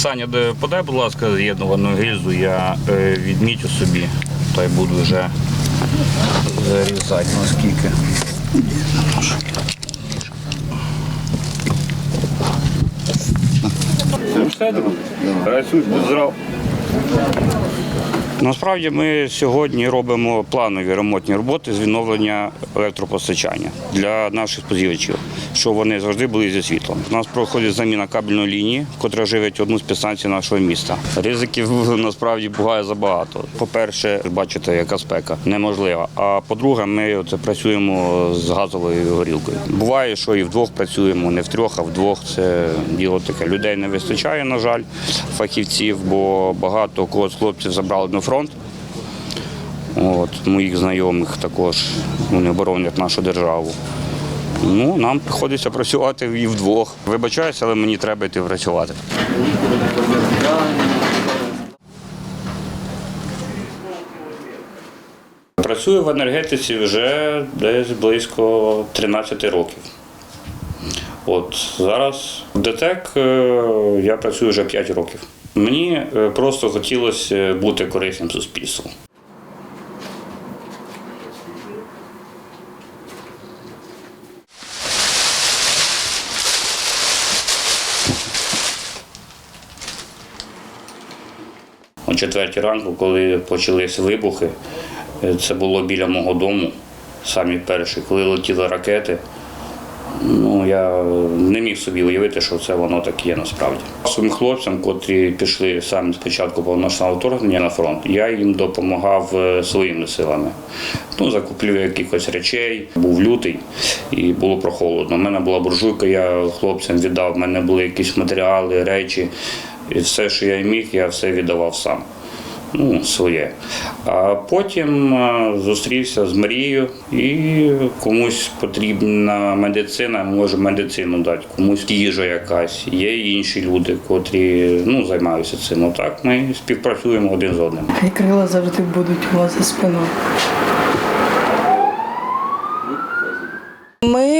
Саня, подай, будь ласка, з'єднувану гільзу, я е, відмітю собі, та й буду вже зарізати наскільки. Все, друг. Здоров. Насправді ми сьогодні робимо планові ремонтні роботи з відновлення електропостачання для наших споживачів, щоб вони завжди були зі світлом. У нас проходить заміна кабельної лінії, котра живить одну з підстанцій нашого міста. Ризиків насправді буває забагато. По-перше, бачите, яка спека неможлива. А по-друге, ми це працюємо з газовою горілкою. Буває, що і вдвох працюємо, не втрьох, а вдвох. Це діло таке. Людей не вистачає, на жаль, фахівців, бо багато кого з хлопців забрали на фронт. От, моїх знайомих також вони боронять нашу державу. Ну, нам приходиться працювати і вдвох. Вибачаюся, але мені треба йти працювати. Працюю в енергетиці вже десь близько 13 років. От зараз в ДТЕК е, я працюю вже 5 років. Мені е, просто хотілося бути корисним суспільству. О четвертій ранку, коли почалися вибухи, е, це було біля мого дому, самі перші, коли летіли ракети. Ну, я не міг собі уявити, що це воно так є насправді. Своїм хлопцям, котрі пішли самі спочатку повномасштабного вторгнення на фронт, я їм допомагав е, своїми силами. Ну, закуплю якихось речей, був лютий і було прохолодно. У мене була буржуйка, я хлопцям віддав, в мене були якісь матеріали, речі. І все, що я міг, я все віддавав сам ну, своє. А потім е, зустрівся з Марією і комусь потрібна медицина, може медицину дати, комусь їжа якась. Є інші люди, котрі ну, займаються цим. Отак ми співпрацюємо один з одним. І крила завжди будуть у вас за спиною.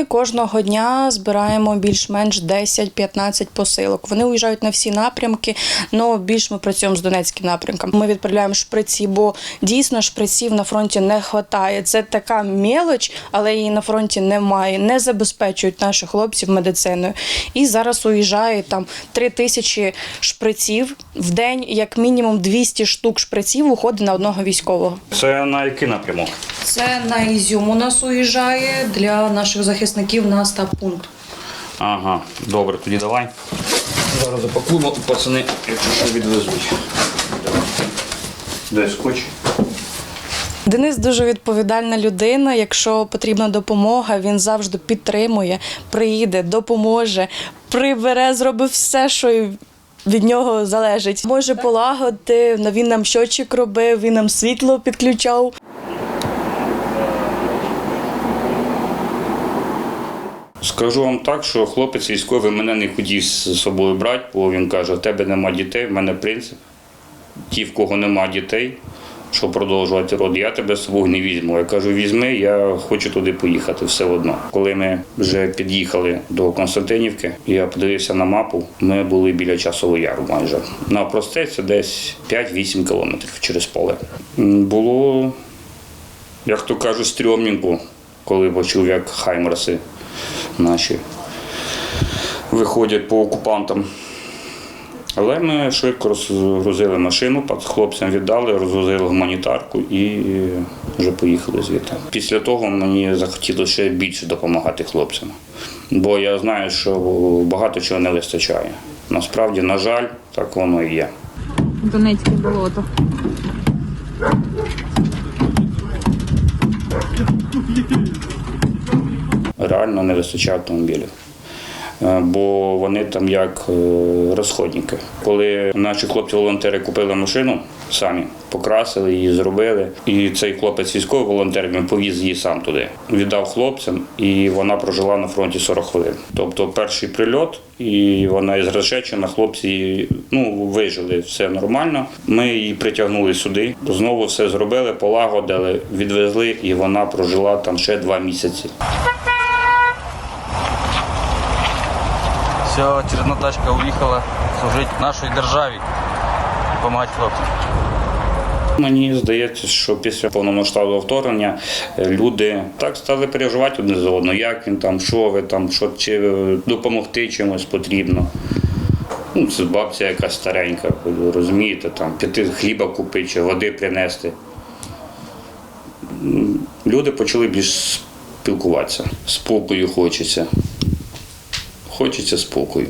Ми кожного дня збираємо більш-менш 10-15 посилок. Вони уїжджають на всі напрямки, але більш ми працюємо з Донецьким напрямком. Ми відправляємо шприці, бо дійсно шприців на фронті не вистачає. Це така мелоч, але її на фронті немає. Не забезпечують наших хлопців медициною. І зараз уїжджає там 3 тисячі шприців в день, як мінімум 200 штук шприців уходить на одного військового. Це на який напрямок? Це на Ізюм у нас уїжджає для наших захисників на стаб-пункт. Ага, добре, тоді давай. Зараз запакуємо, пацани, якщо що відвезуть. Де скотч? Денис дуже відповідальна людина. Якщо потрібна допомога, він завжди підтримує, приїде, допоможе, прибере, зробить все, що від нього залежить. Може полагодити, він нам щочик робив, він нам світло підключав. Скажу вам так, що хлопець військовий мене не хотів з собою брати, бо він каже, в тебе нема дітей, в мене принцип. Ті, в кого нема дітей, щоб продовжувати род, я тебе з собою не візьму. Я кажу, візьми, я хочу туди поїхати все одно. Коли ми вже під'їхали до Константинівки, я подивився на мапу, ми були біля часового яру майже. На простець це десь 5-8 кілометрів через поле. Було, як то кажуть, стрьомненько, коли почув, як хаймерси наші виходять по окупантам. Але ми швидко розгрузили машину, хлопцям віддали, розгрузили гуманітарку і вже поїхали звідти. Після того мені захотілося ще більше допомагати хлопцям. Бо я знаю, що багато чого не вистачає. Насправді, на жаль, так воно і є. Донецьке болото. реально не вистачає автомобілів. Е, Бо вони там як е, розходники. Коли наші хлопці-волонтери купили машину самі, покрасили її, зробили. І цей хлопець військовий волонтер він повіз її сам туди. Віддав хлопцям, і вона прожила на фронті 40 хвилин. Тобто перший прильот, і вона із Решечина, хлопці ну, вижили, все нормально. Ми її притягнули сюди, знову все зробили, полагодили, відвезли, і вона прожила там ще два місяці. Все, очередна тачка уїхала служити нашій державі, допомагати хлопцям. Мені здається, що після повномасштабного вторгнення люди так стали переживати одне за одного, як він там, що ви там, що чи допомогти чимось потрібно. Ну, це бабця якась старенька, розумієте, там піти хліба купити чи води принести. Люди почали більш спілкуватися. Спокою хочеться. Хочеться спокою.